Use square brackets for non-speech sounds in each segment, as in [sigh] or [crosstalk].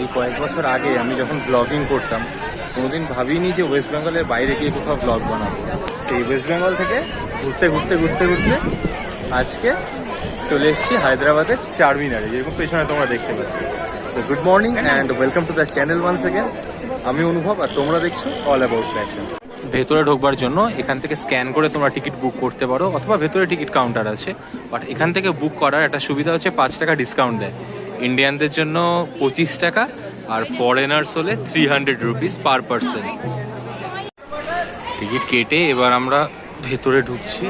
এই কয়েক বছর আগে আমি যখন ব্লগিং করতাম, কোনোদিন ভাবিনি যে ওয়েস্ট বেঙ্গলের বাইরে গিয়ে কোথাও ব্লগ বানাবো। সেই ওয়েস্ট বেঙ্গল থেকে ঘুরতে ঘুরতে ঘুরতে ঘুরতে আজকে চলে এসেছি হায়দ্রাবাদের চারমিনারে যেরকম পেছনে তোমরা দেখতে পাচ্ছ। তো good morning and welcome to the channel one again আমি অনুভব আর তোমরা দেখছ অল অ্যাবাউট ফ্যাশন ভেতরে ঢোকবার জন্য এখান থেকে স্ক্যান করে তোমরা টিকিট বুক করতে পারো, অথবা ভেতরে টিকিট কাউন্টার আছে। বাট এখান থেকে বুক করার একটা সুবিধা হচ্ছে পাঁচ টাকা ডিসকাউন্ট দেয়। ইন্ডিয়ানদের জন্য পঁচিশ টাকা আর ফরেনার্স হলে three hundred rupees per person ticket কেটে এবার আমরা ভেতরে ঢুকছি।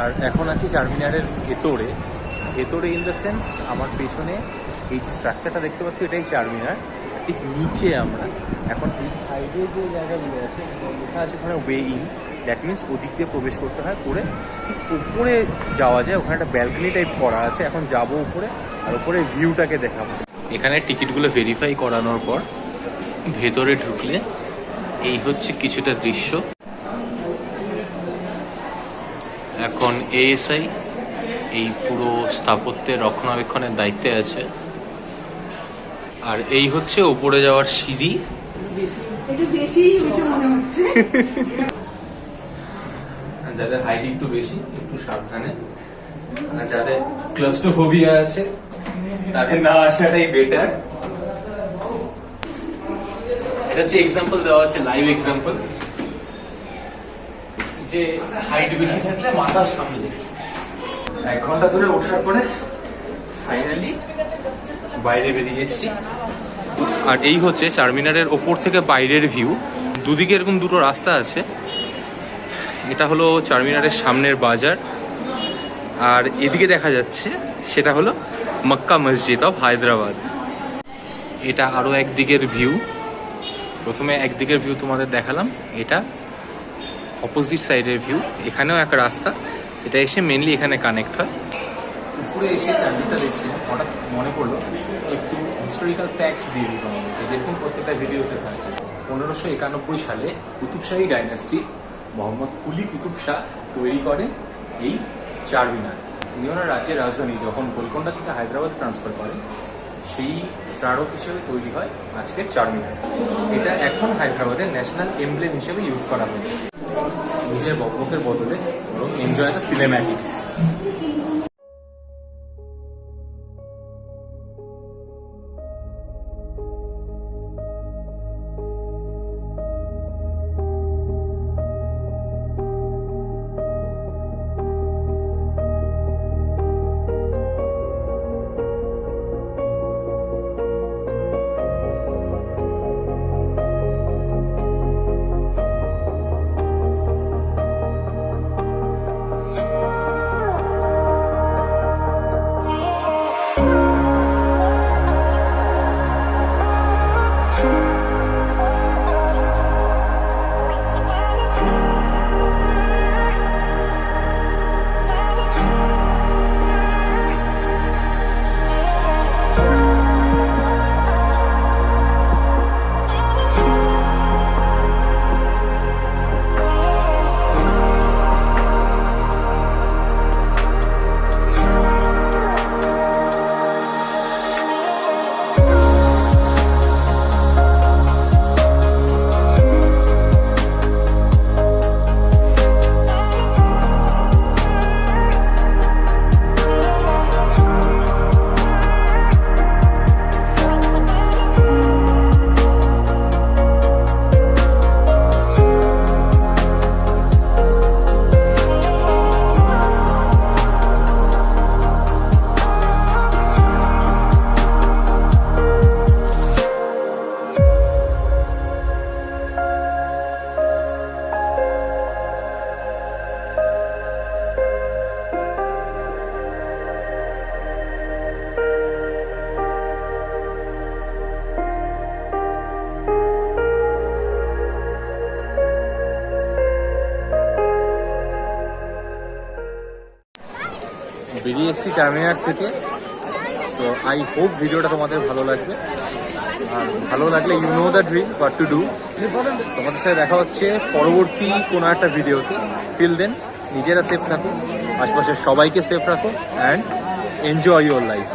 আর এখন আছি চারমিনারের ভেতরে। ভেতরে ইন দ্য সেন্স আমার পেছনে এই যে স্ট্রাকচারটা দেখতে পাচ্ছি, এটাই চারমিনার ঠিক নিচে আমরা। এখন এই সাইডে যে জায়গাগুলো আছে লেখা আছে ওখানে ওয়ে ইন দ্যাট মিনস ওদিক দিয়ে প্রবেশ করতে হয় করে ঠিক উপরে যাওয়া যায়। ওখানে একটা ব্যালকনি টাইপ করা আছে। এখন যাব উপরে আর উপরে ভিউটাকে দেখাবো। এখানে টিকিটগুলো ভেরিফাই করানোর পর ভেতরে ঢুকলে এই হচ্ছে কিছুটা দৃশ্য। এখন এএসআই এই পুরো স্থাপত্যের রক্ষণাবেক্ষণের দায়িত্বে আছে। আর এই হচ্ছে ওপরে যাওয়ার সিঁড়ি। একটু বেশি মনে হচ্ছে। [laughs] যাদের হাইট একটু বেশি, একটু সাবধানে। যাদের ক্লাস্টোফোবিয়া আছে, তাদের না আসাটাই বেটার এটা হচ্ছে এক্সাম্পল দেওয়া হচ্ছে লাইভ এক্সাম্পল যে হাইট বেশি থাকলে মাথার সামনে এক ঘণ্টা ধরে ওঠার পরে ফাইনালি বাইরে বেরিয়ে এসেছি। আর এই হচ্ছে চারমিনারের ওপর থেকে বাইরের ভিউ দুদিকে এরকম দুটো রাস্তা আছে। এটা হলো চারমিনারের সামনের বাজার। আর এদিকে দেখা যাচ্ছে, সেটা হলো মক্কা মসজিদ অফ হায়দ্রাবাদ। এটা আরও একদিকের ভিউ প্রথমে একদিকের ভিউ তোমাদের দেখালাম, এটা অপোজিট সাইডের ভিউ এখানেও এক রাস্তা, এটা এসে মেনলি এখানে কানেক্ট হয়। উপরে এসে চারদিকটা দেখছি হঠাৎ মনে পড়ল, একটু হিস্টোরিক্যাল ফ্যাক্টস দিয়ে তোমাদেরকে, যেরকম প্রত্যেকটা ভিডিওতে থাকে। পনেরোশো একানব্বই সালে কুতুবশাহী ডাইনাস্টি মোহাম্মদ কুলি কুতুব শাহ তৈরি করে এই চারমিনার উনি ওনার রাজ্যের রাজধানী, যখন গোলকোন্ডা থেকে হায়দ্রাবাদ ট্রান্সফার করেন, সেই স্মারক হিসেবে তৈরি হয় আজকের চারমিনার এটা এখন হায়দ্রাবাদের ন্যাশনাল এমব্লেম হিসেবে ইউজ করা হয় নিজের বকবকের বদলে এবং এনজয় দ্য সিনেম্যাটিক্স বেরিয়ে এসেছি চারমিনার থেকে। সো আই হোপ ভিডিওটা তোমাদের ভালো লাগবে। আর ভালো লাগলে you know the dream but to do তোমাদের সাথে দেখা হচ্ছে পরবর্তী কোনো একটা ভিডিওতে টিল দেন নিজেরা সেফ থাকো, আশপাশের সবাইকে সেফ রাখো অ্যান্ড এনজয় ইউর লাইফ